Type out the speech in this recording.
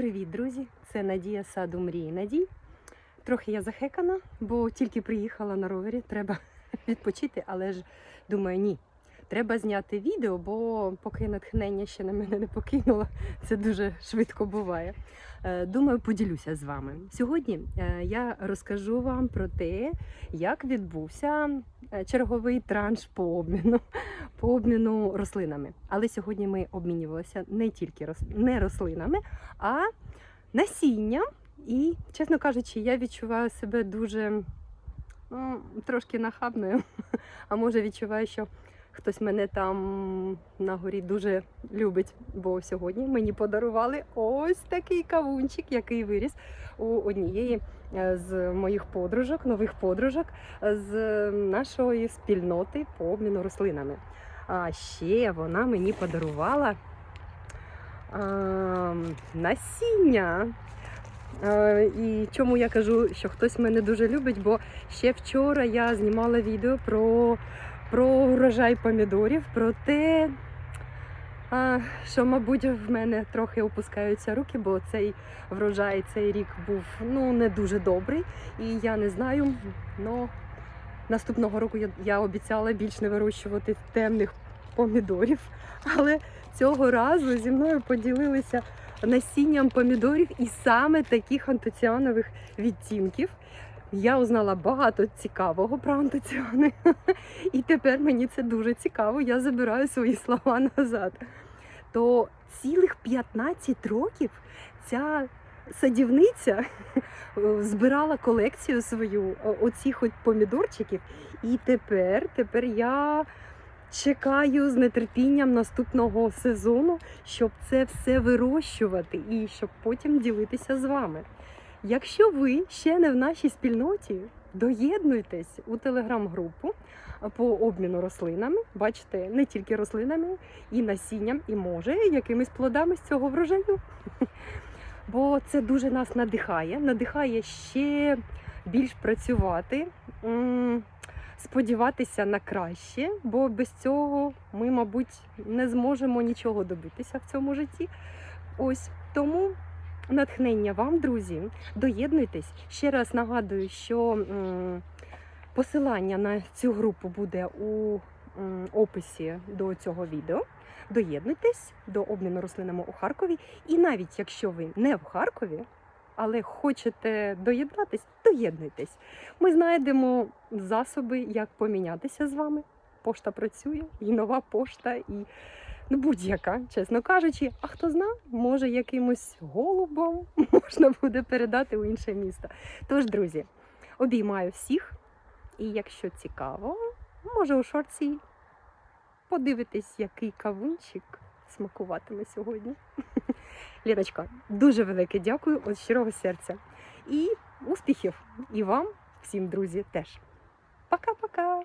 Привіт, друзі! Це Надія саду мрії Надій. Трохи я захекана, бо тільки приїхала на ровері, треба відпочити, але ж думаю, ні. Треба зняти відео, бо поки натхнення ще на мене не покинуло, це дуже швидко буває. Е, Думаю, поділюся з вами. Сьогодні е, я розкажу вам про те, як відбувся е, черговий транш по обміну, по обміну рослинами. Але сьогодні ми обмінювалися не тільки не рослинами, а насінням. І, чесно кажучи, я відчуваю себе дуже ну, трошки нахабною. А може відчуваю, що хтось мене там на горі дуже любить. Бо сьогодні мені подарували ось такий кавунчик, який виріс у однієї е, з моїх подружок, нових подружок з нашої спільноти по обміну рослинами. А ще вона мені подарувала а, насіння. Е, І чому я кажу, що хтось мене дуже любить, бо ще вчора я знімала відео про, про урожай помідорів, про те, що, мабуть, в мене трохи опускаються руки, бо цей врожай цей рік був ну, не дуже добрий. І я не знаю, но наступного року я, я обіцяла більш не вирощувати темних помідорів. Але цього разу зі мною поділилися насінням помідорів і саме таких антоціанових відтінків. Я узнала багато цікавого про антоціани. І тепер мені це дуже цікаво. Я забираю свої слова назад. То цілих 15 років ця садівниця збирала колекцію свою оцих помідорчиків. І тепер, тепер я чекаю з нетерпінням наступного сезону, щоб це все вирощувати і щоб потім ділитися з вами. Якщо ви ще не в нашій спільноті, доєднуйтесь у телеграм-групу по обміну рослинами. Бачите, не тільки рослинами, і насінням, і може якимись плодами з цього врожаю. Бо це дуже нас надихає, надихає ще більш працювати, сподіватися на краще, бо без цього ми, мабуть, не зможемо нічого добитися в цьому житті. Ось тому натхнення вам, друзі. Доєднуйтесь. Ще раз нагадую, що посилання на цю групу буде у описі до цього відео. Доєднуйтесь до обміну рослинами у Харкові. І навіть якщо ви не в Харкові, але хочете доєднатись, доєднуйтесь. Ми знайдемо засоби, як помінятися з вами. Пошта працює, і нова пошта, і ну, будь-яка, чесно кажучи. А хто зна, може якимось голубом можна буде передати у інше місто. Тож, друзі, обіймаю всіх. І якщо цікаво, може у шорці подивитись, який кавунчик смакуватиме сьогодні. Ліночка, дуже велике дякую від щирого серця. І успіхів! І вам, всім, друзі, теж. Пока-пока!